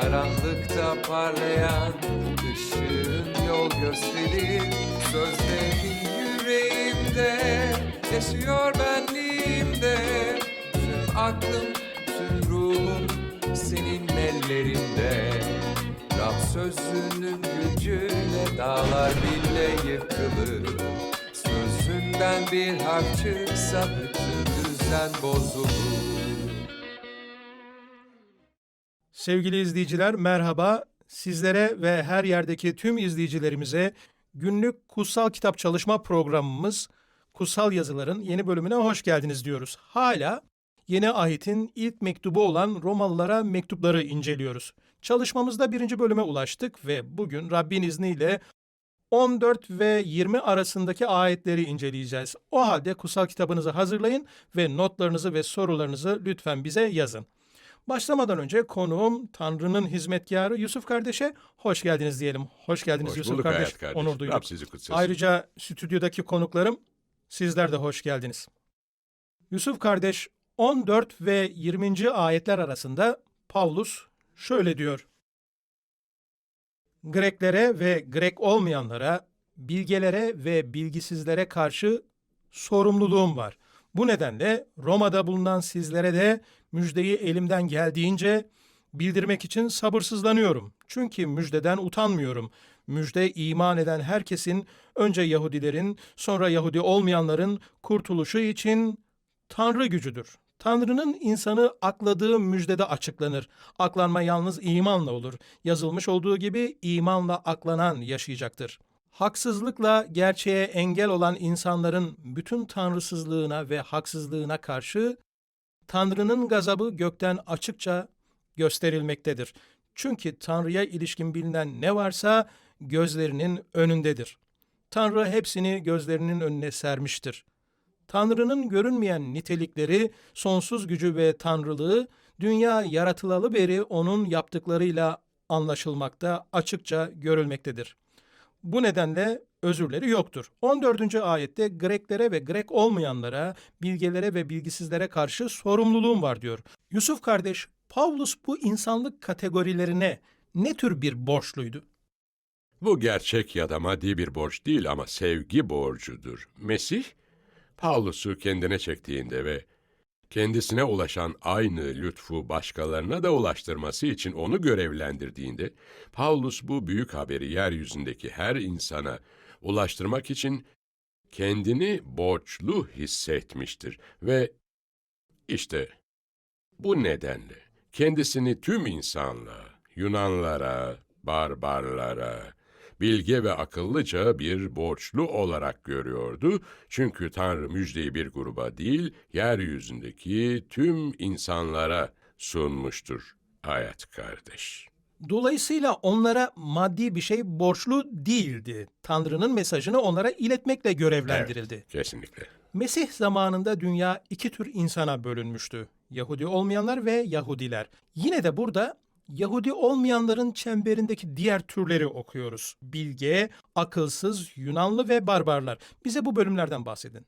Karanlıkta parlayan ışığın yol gösterir Sözlerin yüreğimde yaşıyor benliğimde. Tüm aklım, tüm ruhum senin ellerinde. Rab sözünün gücüyle dağlar bile yıkılır. Sözünden bir harf çıksa bütün düzen bozulur Sevgili izleyiciler merhaba. Sizlere ve her yerdeki tüm izleyicilerimize günlük kutsal kitap çalışma programımız Kutsal Yazıların yeni bölümüne hoş geldiniz diyoruz. Hala Yeni Ahit'in ilk mektubu olan Romalılara mektupları inceliyoruz. Çalışmamızda birinci bölüme ulaştık ve bugün Rabbin izniyle 14 ve 20 arasındaki ayetleri inceleyeceğiz. O halde kutsal kitabınızı hazırlayın ve notlarınızı ve sorularınızı lütfen bize yazın. Başlamadan önce konuğum Tanrı'nın hizmetkarı Yusuf kardeşe hoş geldiniz diyelim. Hoş geldiniz Hoş Yusuf bulduk kardeş. Hayat kardeş. Onur duyduk. Rab sizi kutsasın. Ayrıca stüdyodaki konuklarım sizler de hoş geldiniz. Yusuf kardeş 14 ve 20. ayetler arasında Pavlus şöyle diyor. Greklere ve Grek olmayanlara, bilgelere ve bilgisizlere karşı sorumluluğum var. Bu nedenle Roma'da bulunan sizlere de müjdeyi elimden geldiğince bildirmek için sabırsızlanıyorum. Çünkü müjdeden utanmıyorum. Müjde iman eden herkesin, önce Yahudilerin, sonra Yahudi olmayanların kurtuluşu için Tanrı gücüdür. Tanrı'nın insanı akladığı müjdede açıklanır. Aklanma yalnız imanla olur. Yazılmış olduğu gibi imanla aklanan yaşayacaktır. Haksızlıkla gerçeğe engel olan insanların bütün tanrısızlığına ve haksızlığına karşı Tanrı'nın gazabı gökten açıkça gösterilmektedir. Çünkü Tanrı'ya ilişkin bilinen ne varsa gözlerinin önündedir. Tanrı hepsini gözlerinin önüne sermiştir. Tanrı'nın görünmeyen nitelikleri, sonsuz gücü ve tanrılığı dünya yaratılalı beri onun yaptıklarıyla anlaşılmakta, açıkça görülmektedir. Bu nedenle özürleri yoktur. 14. ayette Greklere ve Grek olmayanlara, bilgelere ve bilgisizlere karşı sorumluluğum var diyor. Yusuf kardeş, Pavlus bu insanlık kategorilerine ne tür bir borçluydu? Bu gerçek ya da maddi bir borç değil ama sevgi borcudur. Mesih, Pavlus'u kendine çektiğinde ve kendisine ulaşan aynı lütfu başkalarına da ulaştırması için onu görevlendirdiğinde, Pavlus bu büyük haberi yeryüzündeki her insana ulaştırmak için kendini borçlu hissetmiştir ve işte bu nedenle kendisini tüm insanlığa, Yunanlara, barbarlara, bilge ve akıllıca bir borçlu olarak görüyordu. Çünkü Tanrı müjdeyi bir gruba değil, yeryüzündeki tüm insanlara sunmuştur. Hayat kardeş. Dolayısıyla onlara maddi bir şey borçlu değildi. Tanrı'nın mesajını onlara iletmekle görevlendirildi. Kesinlikle. Mesih zamanında dünya iki tür insana bölünmüştü. Yahudi olmayanlar ve Yahudiler. Yine de burada Yahudi olmayanların çemberindeki diğer türleri okuyoruz. Bilge, akılsız, Yunanlı ve barbarlar. Bize bu bölümlerden bahsedin.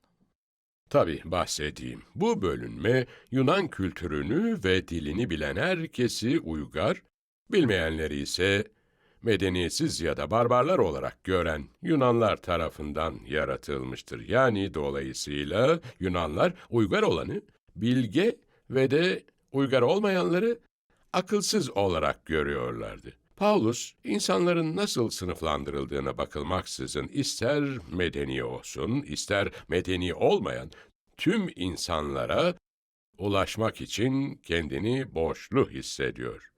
Tabii bahsedeyim. Bu bölünme Yunan kültürünü ve dilini bilen herkesi uygar, bilmeyenleri ise medeniyetsiz ya da barbarlar olarak gören Yunanlar tarafından yaratılmıştır. Yani dolayısıyla Yunanlar uygar olanı bilge ve de uygar olmayanları akılsız olarak görüyorlardı. Paulus, insanların nasıl sınıflandırıldığına bakılmaksızın ister medeni olsun, ister medeni olmayan tüm insanlara ulaşmak için kendini borçlu hissediyor.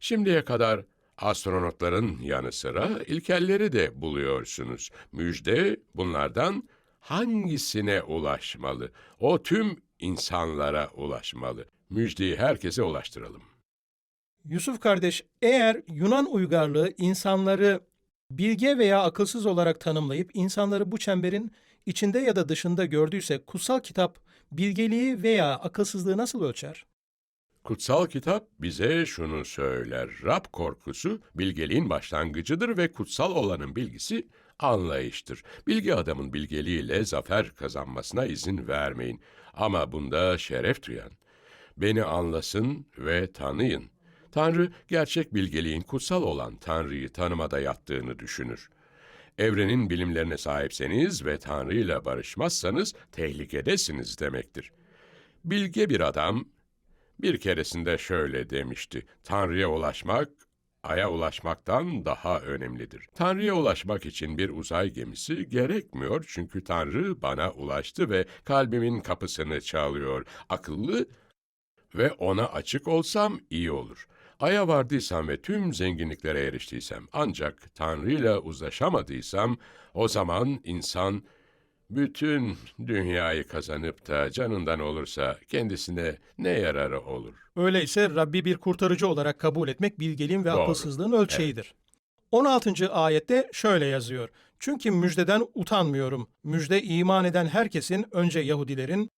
Şimdiye kadar astronotların yanı sıra ilkelleri de buluyorsunuz. Müjde bunlardan hangisine ulaşmalı? O tüm insanlara ulaşmalı. Müjdeyi herkese ulaştıralım. Yusuf kardeş, eğer Yunan uygarlığı insanları bilge veya akılsız olarak tanımlayıp insanları bu çemberin içinde ya da dışında gördüyse kutsal kitap bilgeliği veya akılsızlığı nasıl ölçer? Kutsal kitap bize şunu söyler. Rab korkusu bilgeliğin başlangıcıdır ve kutsal olanın bilgisi anlayıştır. Bilgi adamın bilgeliğiyle zafer kazanmasına izin vermeyin. Ama bunda şeref duyan. Beni anlasın ve tanıyın. Tanrı gerçek bilgeliğin kutsal olan Tanrı'yı tanımada yattığını düşünür. Evrenin bilimlerine sahipseniz ve Tanrı ile barışmazsanız tehlikedesiniz demektir. Bilge bir adam bir keresinde şöyle demişti. Tanrı'ya ulaşmak, Ay'a ulaşmaktan daha önemlidir. Tanrı'ya ulaşmak için bir uzay gemisi gerekmiyor çünkü Tanrı bana ulaştı ve kalbimin kapısını çalıyor. Akıllı ve ona açık olsam iyi olur. Ay'a vardıysam ve tüm zenginliklere eriştiysem ancak Tanrı'yla uzlaşamadıysam o zaman insan bütün dünyayı kazanıp da canından olursa kendisine ne yararı olur? Öyleyse Rabbi bir kurtarıcı olarak kabul etmek bilgeliğin ve Doğru. akılsızlığın ölçeğidir. 16. ayette şöyle yazıyor. Çünkü müjdeden utanmıyorum. Müjde iman eden herkesin önce Yahudilerin,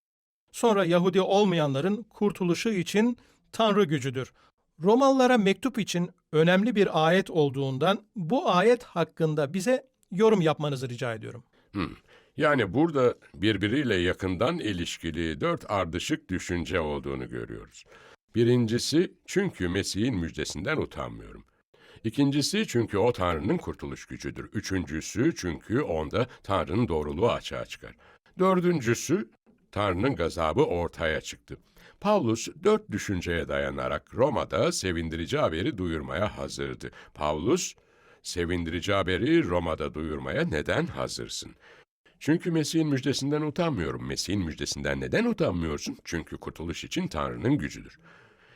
sonra Yahudi olmayanların kurtuluşu için Tanrı gücüdür. Romalılara mektup için önemli bir ayet olduğundan bu ayet hakkında bize yorum yapmanızı rica ediyorum. Hmm. Yani burada birbiriyle yakından ilişkili dört ardışık düşünce olduğunu görüyoruz. Birincisi çünkü Mesih'in müjdesinden utanmıyorum. İkincisi çünkü o Tanrı'nın kurtuluş gücüdür. Üçüncüsü çünkü onda Tanrı'nın doğruluğu açığa çıkar. Dördüncüsü Tanrı'nın gazabı ortaya çıktı. Paulus dört düşünceye dayanarak Roma'da sevindirici haberi duyurmaya hazırdı. Paulus, sevindirici haberi Roma'da duyurmaya neden hazırsın? Çünkü Mesih'in müjdesinden utanmıyorum. Mesih'in müjdesinden neden utanmıyorsun? Çünkü kurtuluş için Tanrı'nın gücüdür.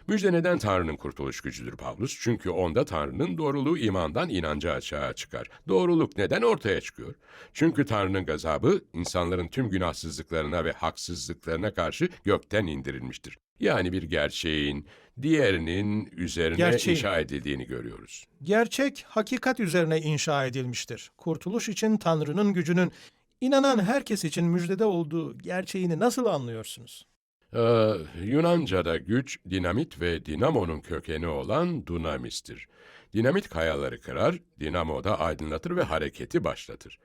Müjde neden Tanrı'nın kurtuluş gücüdür Pavlus? Çünkü onda Tanrı'nın doğruluğu imandan inanca açığa çıkar. Doğruluk neden ortaya çıkıyor? Çünkü Tanrı'nın gazabı insanların tüm günahsızlıklarına ve haksızlıklarına karşı gökten indirilmiştir. Yani bir gerçeğin diğerinin üzerine Gerçeğin. inşa edildiğini görüyoruz. Gerçek hakikat üzerine inşa edilmiştir. Kurtuluş için Tanrı'nın gücünün inanan herkes için müjdede olduğu gerçeğini nasıl anlıyorsunuz? Ee, Yunanca'da güç, dinamit ve dinamonun kökeni olan dunamistir. Dinamit kayaları kırar, dinamo da aydınlatır ve hareketi başlatır.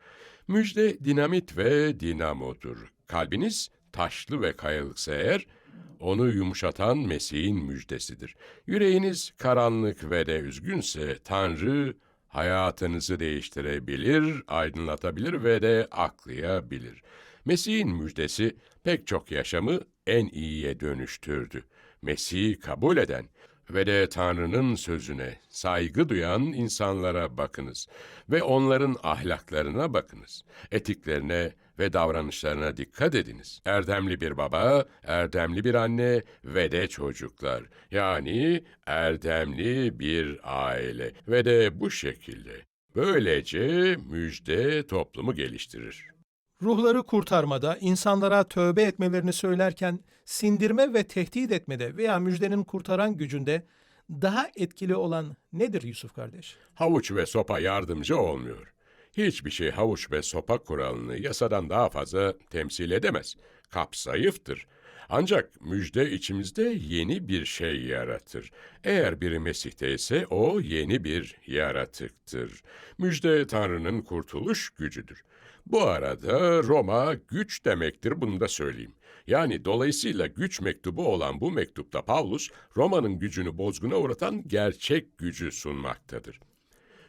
Müjde dinamit ve dinamodur. Kalbiniz taşlı ve kayalıksa eğer, onu yumuşatan Mesih'in müjdesidir. Yüreğiniz karanlık ve de üzgünse Tanrı hayatınızı değiştirebilir, aydınlatabilir ve de aklayabilir. Mesih'in müjdesi pek çok yaşamı en iyiye dönüştürdü. Mesih'i kabul eden ve de Tanrı'nın sözüne saygı duyan insanlara bakınız ve onların ahlaklarına bakınız. Etiklerine ve davranışlarına dikkat ediniz. Erdemli bir baba, erdemli bir anne ve de çocuklar. Yani erdemli bir aile ve de bu şekilde. Böylece müjde toplumu geliştirir. Ruhları kurtarmada, insanlara tövbe etmelerini söylerken sindirme ve tehdit etmede veya müjdenin kurtaran gücünde daha etkili olan nedir Yusuf kardeş? Havuç ve sopa yardımcı olmuyor. Hiçbir şey havuç ve sopa kuralını yasadan daha fazla temsil edemez. Kapsayıftır. Ancak müjde içimizde yeni bir şey yaratır. Eğer biri Mesih'te ise o yeni bir yaratıktır. Müjde Tanrı'nın kurtuluş gücüdür. Bu arada Roma güç demektir bunu da söyleyeyim. Yani dolayısıyla güç mektubu olan bu mektupta Pavlus Roma'nın gücünü bozguna uğratan gerçek gücü sunmaktadır.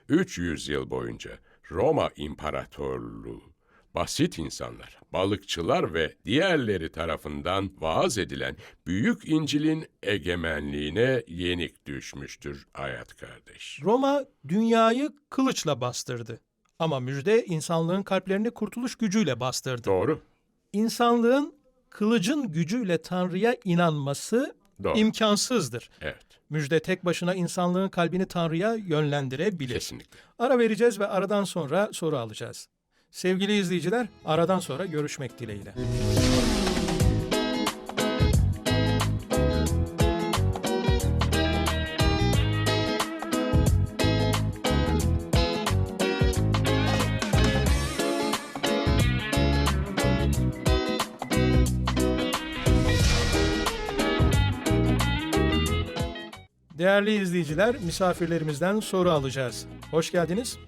300 yıl boyunca Roma İmparatorluğu, basit insanlar, balıkçılar ve diğerleri tarafından vaaz edilen Büyük İncil'in egemenliğine yenik düşmüştür hayat kardeş. Roma dünyayı kılıçla bastırdı. Ama müjde insanlığın kalplerini kurtuluş gücüyle bastırdı. Doğru. İnsanlığın kılıcın gücüyle Tanrı'ya inanması Doğru. imkansızdır. Evet, Müjde tek başına insanlığın kalbini Tanrı'ya yönlendirebilir. kesinlikle. Ara vereceğiz ve aradan sonra soru alacağız. Sevgili izleyiciler, aradan sonra görüşmek dileğiyle. Değerli izleyiciler, misafirlerimizden soru alacağız. Hoş geldiniz.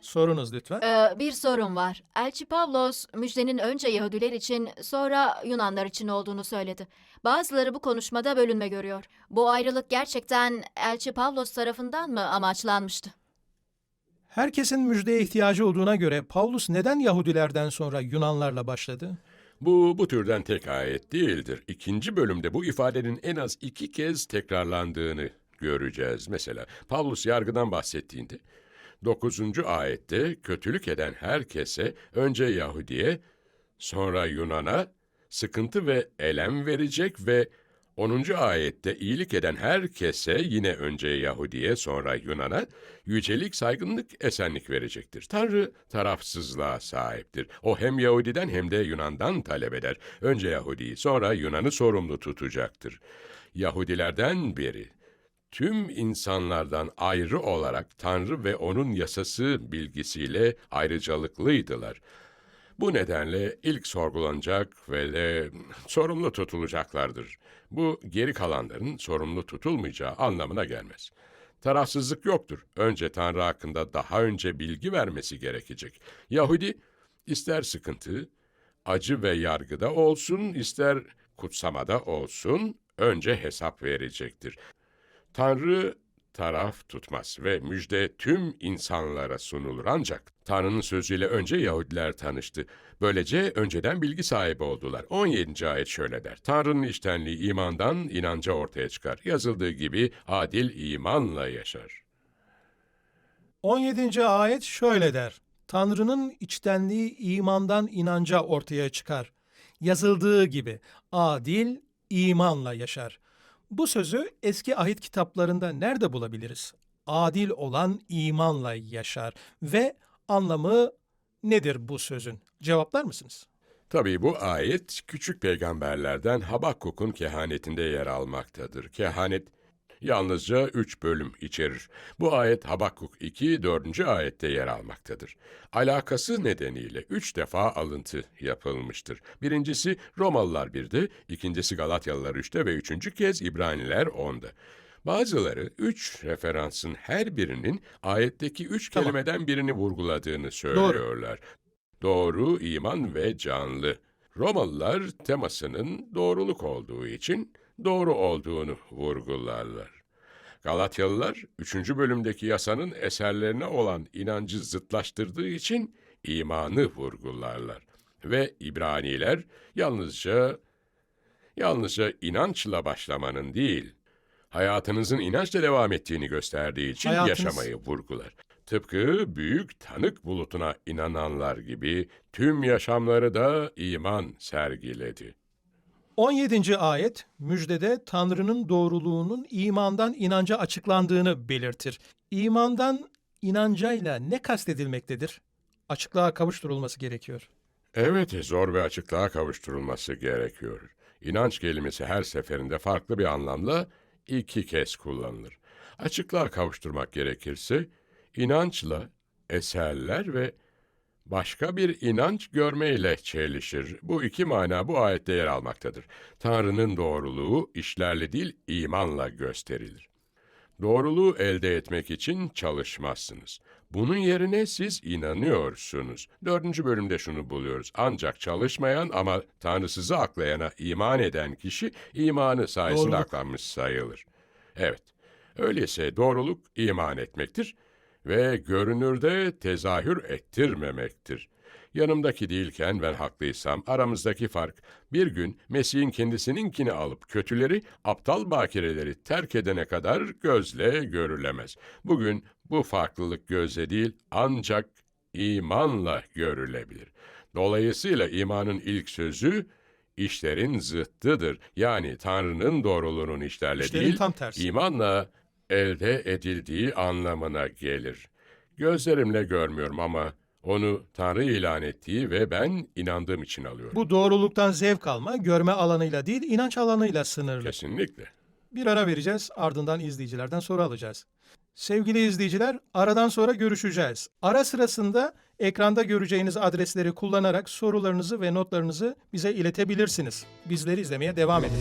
Sorunuz lütfen. Ee, bir sorun var. Elçi Pavlos, müjdenin önce Yahudiler için sonra Yunanlar için olduğunu söyledi. Bazıları bu konuşmada bölünme görüyor. Bu ayrılık gerçekten Elçi Pavlos tarafından mı amaçlanmıştı? Herkesin müjdeye ihtiyacı olduğuna göre Paulus neden Yahudilerden sonra Yunanlarla başladı? Bu, bu türden tek ayet değildir. İkinci bölümde bu ifadenin en az iki kez tekrarlandığını göreceğiz. Mesela Pavlus yargıdan bahsettiğinde, 9. ayette kötülük eden herkese önce Yahudiye, sonra Yunan'a sıkıntı ve elem verecek ve 10. ayette iyilik eden herkese yine önce Yahudiye sonra Yunan'a yücelik, saygınlık, esenlik verecektir. Tanrı tarafsızlığa sahiptir. O hem Yahudiden hem de Yunan'dan talep eder. Önce Yahudi'yi sonra Yunan'ı sorumlu tutacaktır. Yahudilerden biri tüm insanlardan ayrı olarak Tanrı ve onun yasası bilgisiyle ayrıcalıklıydılar. Bu nedenle ilk sorgulanacak ve de sorumlu tutulacaklardır. Bu geri kalanların sorumlu tutulmayacağı anlamına gelmez. Tarafsızlık yoktur. Önce Tanrı hakkında daha önce bilgi vermesi gerekecek. Yahudi ister sıkıntı, acı ve yargıda olsun, ister kutsamada olsun önce hesap verecektir. Tanrı taraf tutmaz ve müjde tüm insanlara sunulur ancak Tanrı'nın sözüyle önce Yahudiler tanıştı. Böylece önceden bilgi sahibi oldular. 17. ayet şöyle der. Tanrı'nın iştenliği imandan inanca ortaya çıkar. Yazıldığı gibi adil imanla yaşar. 17. ayet şöyle der. Tanrı'nın içtenliği imandan inanca ortaya çıkar. Yazıldığı gibi adil imanla yaşar. Bu sözü eski ahit kitaplarında nerede bulabiliriz? Adil olan imanla yaşar ve anlamı nedir bu sözün? Cevaplar mısınız? Tabii bu ayet küçük peygamberlerden Habakkuk'un kehanetinde yer almaktadır. Kehanet yalnızca üç bölüm içerir. Bu ayet Habakkuk 2, 4. ayette yer almaktadır. Alakası nedeniyle üç defa alıntı yapılmıştır. Birincisi Romalılar 1'de, ikincisi Galatyalılar 3'te ve üçüncü kez İbraniler 10'da. Bazıları üç referansın her birinin ayetteki üç Tamam. kelimeden birini vurguladığını söylüyorlar. Doğru, iman ve canlı. Romalılar temasının doğruluk olduğu için doğru olduğunu vurgularlar. Galatyalılar 3. bölümdeki yasanın eserlerine olan inancı zıtlaştırdığı için imanı vurgularlar. Ve İbraniler yalnızca yalnızca inançla başlamanın değil, hayatınızın inançla devam ettiğini gösterdiği için Hayatınız- yaşamayı vurgular. Tıpkı büyük tanık bulutuna inananlar gibi tüm yaşamları da iman sergiledi. 17. ayet müjdede Tanrı'nın doğruluğunun imandan inanca açıklandığını belirtir. İmandan inancayla ne kastedilmektedir? Açıklığa kavuşturulması gerekiyor. Evet, zor ve açıklığa kavuşturulması gerekiyor. İnanç kelimesi her seferinde farklı bir anlamla iki kez kullanılır. Açıklığa kavuşturmak gerekirse, inançla eserler ve başka bir inanç görmeyle çelişir. Bu iki mana bu ayette yer almaktadır. Tanrı'nın doğruluğu işlerle değil, imanla gösterilir. Doğruluğu elde etmek için çalışmazsınız. Bunun yerine siz inanıyorsunuz. Dördüncü bölümde şunu buluyoruz. Ancak çalışmayan ama Tanrısızı aklayana iman eden kişi imanı sayesinde Doğruluk. aklanmış sayılır. Evet, öyleyse doğruluk iman etmektir ve görünürde tezahür ettirmemektir. Yanımdaki değilken ben haklıysam aramızdaki fark bir gün Mesih'in kendisininkini alıp kötüleri aptal bakireleri terk edene kadar gözle görülemez. Bugün bu farklılık gözle değil ancak imanla görülebilir. Dolayısıyla imanın ilk sözü işlerin zıttıdır. Yani Tanrı'nın doğruluğunun işlerle İşlerin değil, tam tersi. imanla elde edildiği anlamına gelir. Gözlerimle görmüyorum ama onu Tanrı ilan ettiği ve ben inandığım için alıyorum. Bu doğruluktan zevk alma, görme alanıyla değil, inanç alanıyla sınırlı. Kesinlikle. Bir ara vereceğiz, ardından izleyicilerden soru alacağız. Sevgili izleyiciler, aradan sonra görüşeceğiz. Ara sırasında ekranda göreceğiniz adresleri kullanarak sorularınızı ve notlarınızı bize iletebilirsiniz. Bizleri izlemeye devam edin.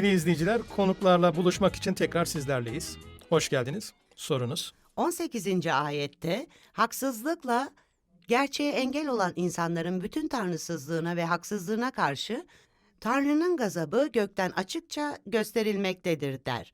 Sevgili izleyiciler, konuklarla buluşmak için tekrar sizlerleyiz. Hoş geldiniz. Sorunuz? 18. ayette haksızlıkla gerçeğe engel olan insanların bütün tanrısızlığına ve haksızlığına karşı Tanrı'nın gazabı gökten açıkça gösterilmektedir der.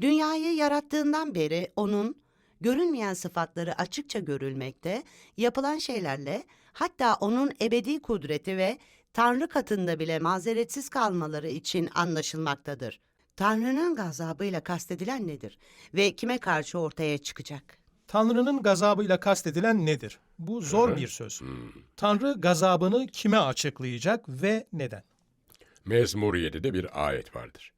Dünyayı yarattığından beri onun görünmeyen sıfatları açıkça görülmekte, yapılan şeylerle hatta onun ebedi kudreti ve Tanrı katında bile mazeretsiz kalmaları için anlaşılmaktadır. Tanrı'nın gazabıyla kastedilen nedir ve kime karşı ortaya çıkacak? Tanrı'nın gazabıyla kastedilen nedir? Bu zor bir söz. Tanrı gazabını kime açıklayacak ve neden? Mezmur 7'de bir ayet vardır.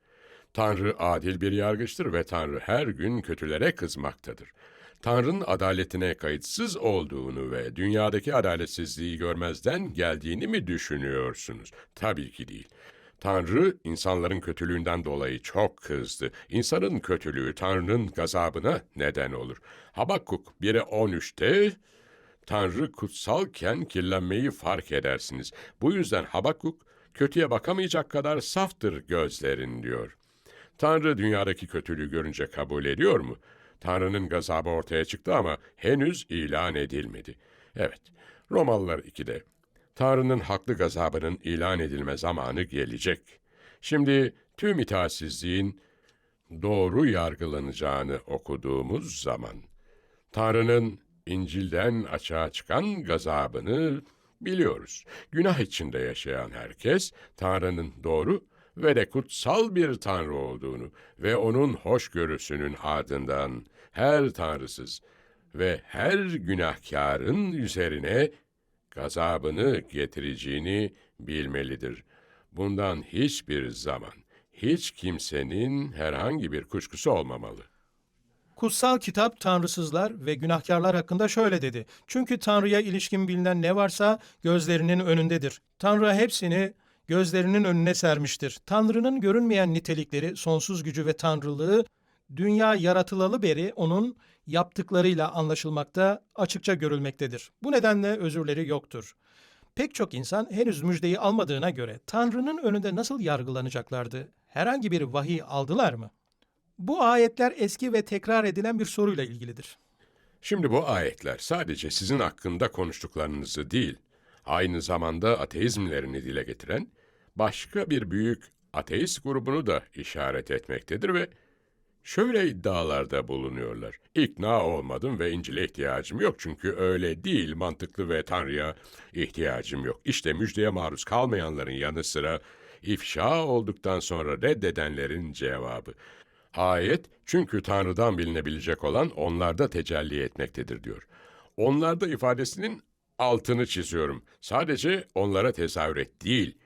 Tanrı adil bir yargıçtır ve Tanrı her gün kötülere kızmaktadır. Tanrı'nın adaletine kayıtsız olduğunu ve dünyadaki adaletsizliği görmezden geldiğini mi düşünüyorsunuz? Tabii ki değil. Tanrı insanların kötülüğünden dolayı çok kızdı. İnsanın kötülüğü Tanrı'nın gazabına neden olur. Habakkuk 1'e 13'te Tanrı kutsalken kirlenmeyi fark edersiniz. Bu yüzden Habakuk kötüye bakamayacak kadar saftır gözlerin diyor. Tanrı dünyadaki kötülüğü görünce kabul ediyor mu? Tanrı'nın gazabı ortaya çıktı ama henüz ilan edilmedi. Evet, Romalılar 2'de Tanrı'nın haklı gazabının ilan edilme zamanı gelecek. Şimdi tüm itaatsizliğin doğru yargılanacağını okuduğumuz zaman Tanrı'nın İncil'den açığa çıkan gazabını biliyoruz. Günah içinde yaşayan herkes Tanrı'nın doğru ve de kutsal bir Tanrı olduğunu ve onun hoşgörüsünün ardından her tanrısız ve her günahkarın üzerine gazabını getireceğini bilmelidir. Bundan hiçbir zaman hiç kimsenin herhangi bir kuşkusu olmamalı. Kutsal kitap tanrısızlar ve günahkarlar hakkında şöyle dedi. Çünkü Tanrı'ya ilişkin bilinen ne varsa gözlerinin önündedir. Tanrı hepsini gözlerinin önüne sermiştir. Tanrı'nın görünmeyen nitelikleri, sonsuz gücü ve tanrılığı dünya yaratılalı beri onun yaptıklarıyla anlaşılmakta, açıkça görülmektedir. Bu nedenle özürleri yoktur. Pek çok insan henüz müjdeyi almadığına göre Tanrı'nın önünde nasıl yargılanacaklardı? Herhangi bir vahiy aldılar mı? Bu ayetler eski ve tekrar edilen bir soruyla ilgilidir. Şimdi bu ayetler sadece sizin hakkında konuştuklarınızı değil, aynı zamanda ateizmlerini dile getiren başka bir büyük ateist grubunu da işaret etmektedir ve şöyle iddialarda bulunuyorlar. İkna olmadım ve İncil'e ihtiyacım yok çünkü öyle değil mantıklı ve Tanrı'ya ihtiyacım yok. İşte müjdeye maruz kalmayanların yanı sıra ifşa olduktan sonra reddedenlerin cevabı. Ayet çünkü Tanrı'dan bilinebilecek olan onlarda tecelli etmektedir diyor. Onlarda ifadesinin altını çiziyorum. Sadece onlara tezahür et değil,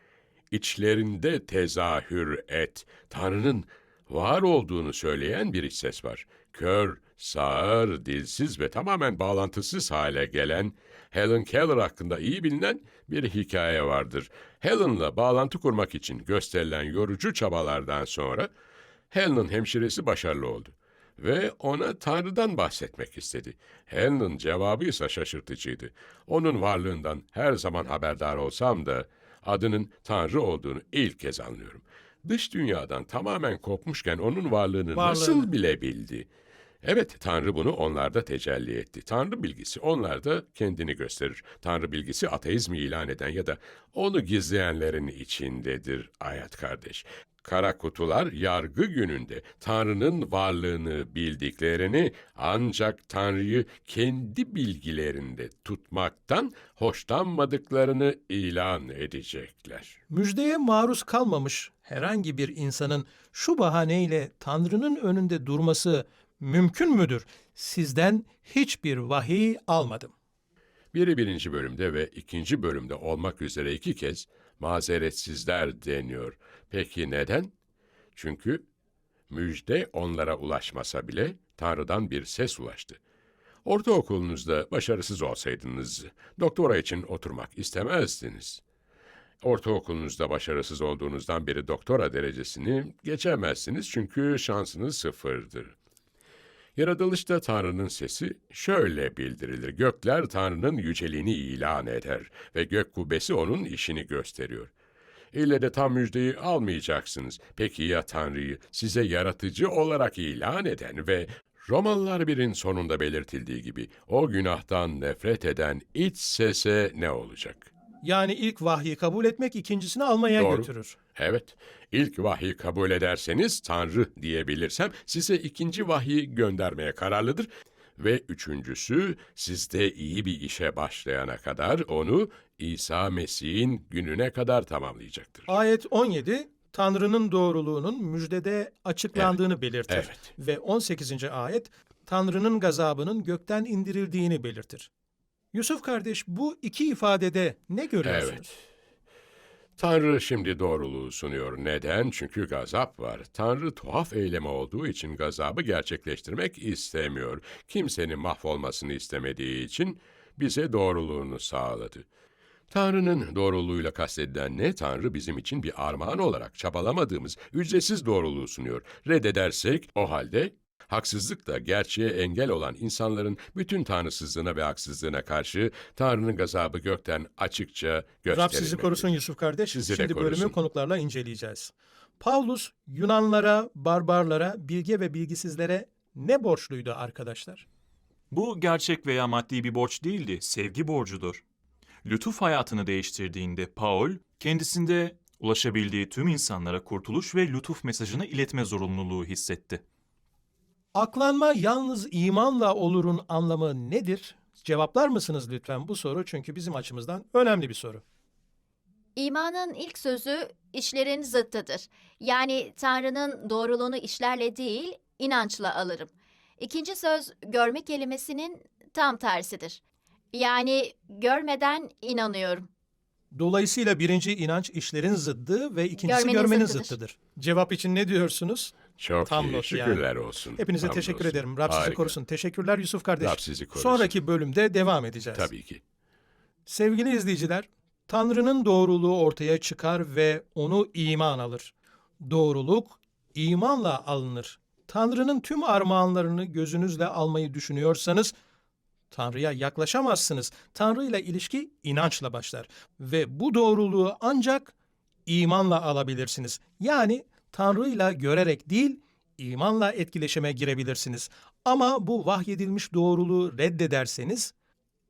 içlerinde tezahür et. Tanrı'nın var olduğunu söyleyen bir iç ses var. Kör, sağır, dilsiz ve tamamen bağlantısız hale gelen Helen Keller hakkında iyi bilinen bir hikaye vardır. Helen'la bağlantı kurmak için gösterilen yorucu çabalardan sonra Helen'ın hemşiresi başarılı oldu ve ona Tanrı'dan bahsetmek istedi. Helen'ın cevabı ise şaşırtıcıydı. Onun varlığından her zaman haberdar olsam da adının Tanrı olduğunu ilk kez anlıyorum. Dış dünyadan tamamen kopmuşken onun varlığını Varlığını. nasıl bilebildi? Evet, Tanrı bunu onlarda tecelli etti. Tanrı bilgisi onlarda kendini gösterir. Tanrı bilgisi ateizmi ilan eden ya da onu gizleyenlerin içindedir Ayat kardeş. Kara kutular yargı gününde Tanrı'nın varlığını bildiklerini ancak Tanrı'yı kendi bilgilerinde tutmaktan hoşlanmadıklarını ilan edecekler. Müjdeye maruz kalmamış herhangi bir insanın şu bahaneyle Tanrı'nın önünde durması mümkün müdür? Sizden hiçbir vahiy almadım. Biri birinci bölümde ve ikinci bölümde olmak üzere iki kez mazeretsizler deniyor. Peki neden? Çünkü müjde onlara ulaşmasa bile Tanrı'dan bir ses ulaştı. Ortaokulunuzda başarısız olsaydınız, doktora için oturmak istemezdiniz. Ortaokulunuzda başarısız olduğunuzdan beri doktora derecesini geçemezsiniz çünkü şansınız sıfırdır. Yaratılışta Tanrı'nın sesi şöyle bildirilir. Gökler Tanrı'nın yüceliğini ilan eder ve gök kubbesi onun işini gösteriyor. İlle de tam müjdeyi almayacaksınız. Peki ya Tanrı'yı size yaratıcı olarak ilan eden ve Romalılar birin sonunda belirtildiği gibi o günahtan nefret eden iç sese ne olacak? Yani ilk vahyi kabul etmek ikincisini almaya Doğru. götürür. Evet, ilk vahyi kabul ederseniz Tanrı diyebilirsem size ikinci vahyi göndermeye kararlıdır. Ve üçüncüsü sizde iyi bir işe başlayana kadar onu İsa Mesih'in gününe kadar tamamlayacaktır. Ayet 17 Tanrı'nın doğruluğunun müjdede açıklandığını belirtir. Evet. Ve 18. ayet Tanrı'nın gazabının gökten indirildiğini belirtir. Yusuf kardeş bu iki ifadede ne görüyorsunuz? Evet. Tanrı şimdi doğruluğu sunuyor. Neden? Çünkü gazap var. Tanrı tuhaf eylemi olduğu için gazabı gerçekleştirmek istemiyor. Kimsenin mahvolmasını istemediği için bize doğruluğunu sağladı. Tanrı'nın doğruluğuyla kastedilen ne? Tanrı bizim için bir armağan olarak çabalamadığımız ücretsiz doğruluğu sunuyor. Reddedersek o halde haksızlıkla gerçeğe engel olan insanların bütün tanrısızlığına ve haksızlığına karşı Tanrı'nın gazabı gökten açıkça Rab gösterilmektedir. sizi korusun Yusuf kardeş. Sizi Şimdi bölümü korusun. konuklarla inceleyeceğiz. Pavlus Yunanlara, barbarlara, bilge ve bilgisizlere ne borçluydu arkadaşlar? Bu gerçek veya maddi bir borç değildi, sevgi borcudur. Lütuf hayatını değiştirdiğinde Paul, kendisinde ulaşabildiği tüm insanlara kurtuluş ve lütuf mesajını iletme zorunluluğu hissetti. Aklanma yalnız imanla olurun anlamı nedir? Cevaplar mısınız lütfen bu soru çünkü bizim açımızdan önemli bir soru. İmanın ilk sözü işlerin zıttıdır. Yani Tanrı'nın doğruluğunu işlerle değil, inançla alırım. İkinci söz görme kelimesinin tam tersidir. Yani görmeden inanıyorum. Dolayısıyla birinci inanç işlerin zıddı ve ikincisi Görmenin görmenin zıttıdır. zıttıdır. Cevap için ne diyorsunuz? Çok Tam iyi. not yani. Şükürler olsun. Hepinize Hamdolsun. teşekkür ederim. Rab sizi Harika. korusun. Teşekkürler Yusuf kardeş. Rab sizi korusun. Sonraki bölümde devam edeceğiz. Tabii ki. Sevgili izleyiciler, Tanrı'nın doğruluğu ortaya çıkar ve onu iman alır. Doğruluk imanla alınır. Tanrı'nın tüm armağanlarını gözünüzle almayı düşünüyorsanız Tanrı'ya yaklaşamazsınız. Tanrı ile ilişki inançla başlar ve bu doğruluğu ancak imanla alabilirsiniz. Yani Tanrı'yla görerek değil, imanla etkileşime girebilirsiniz. Ama bu vahyedilmiş doğruluğu reddederseniz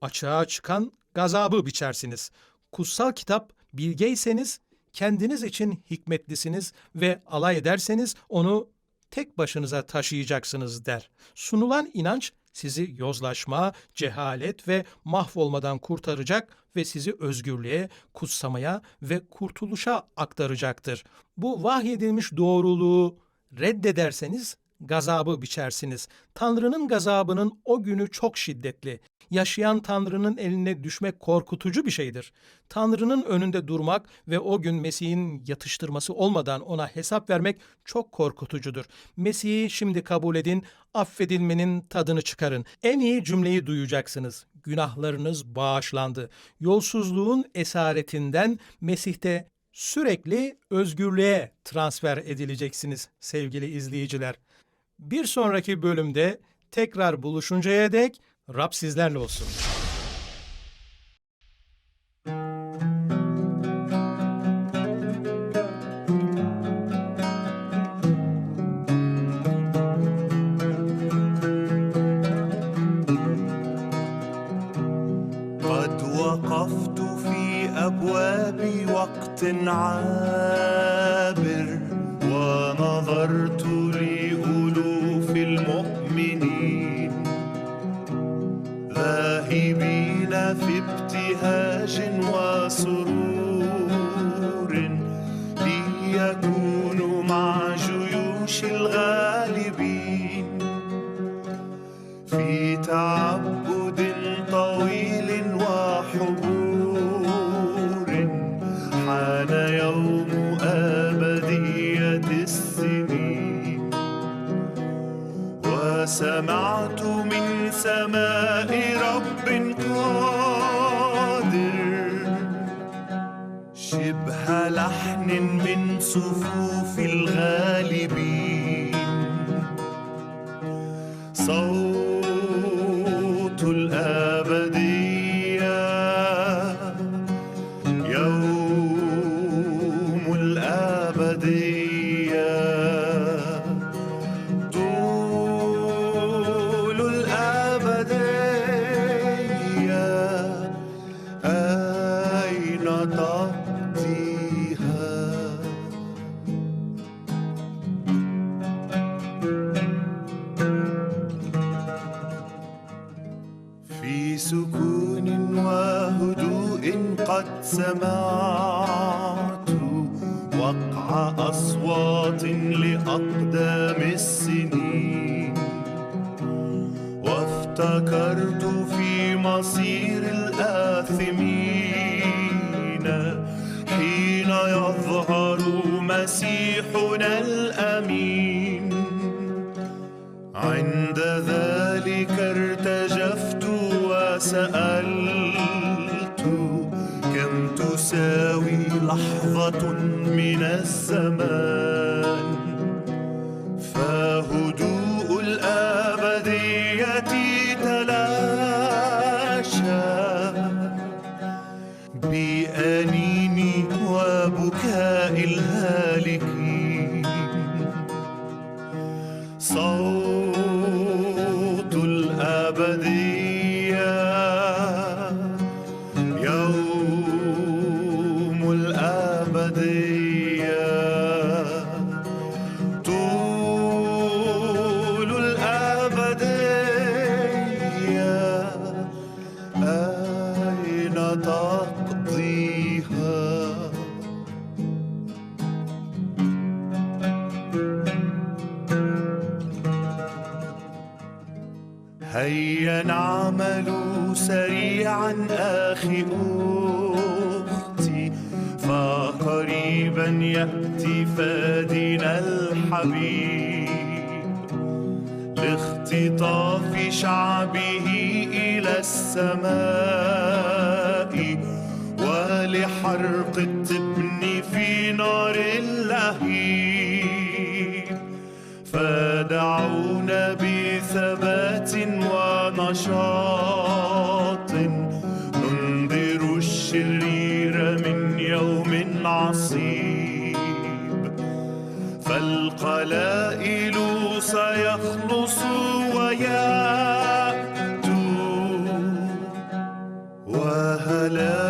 açığa çıkan gazabı biçersiniz. Kutsal kitap bilgeyseniz kendiniz için hikmetlisiniz ve alay ederseniz onu tek başınıza taşıyacaksınız der. Sunulan inanç sizi yozlaşma, cehalet ve mahvolmadan kurtaracak ve sizi özgürlüğe, kutsamaya ve kurtuluşa aktaracaktır. Bu vahyedilmiş doğruluğu reddederseniz gazabı biçersiniz. Tanrı'nın gazabının o günü çok şiddetli. Yaşayan Tanrı'nın eline düşmek korkutucu bir şeydir. Tanrı'nın önünde durmak ve o gün Mesih'in yatıştırması olmadan ona hesap vermek çok korkutucudur. Mesih'i şimdi kabul edin, affedilmenin tadını çıkarın. En iyi cümleyi duyacaksınız. Günahlarınız bağışlandı. Yolsuzluğun esaretinden Mesih'te sürekli özgürlüğe transfer edileceksiniz sevgili izleyiciler. Bir sonraki bölümde tekrar buluşuncaya dek Rab sizlerle olsun. قد وقفت في أبواب وقت عابر لحن من صفوف الغالبين. وافتكرت في مصير الآثمين حين يظهر مسيحنا الأمين. عند ذلك ارتجفت وسألت كم تساوي لحظة من الزمان؟ نعمل سريعا أخي أختي. فقريبا يأتي فادنا الحبيب. لاختطاف شعبه إلى السماء. ولحرق التبن الشرير من يوم عصيب. فالقلائل سيخلص ويأتوا وهلاك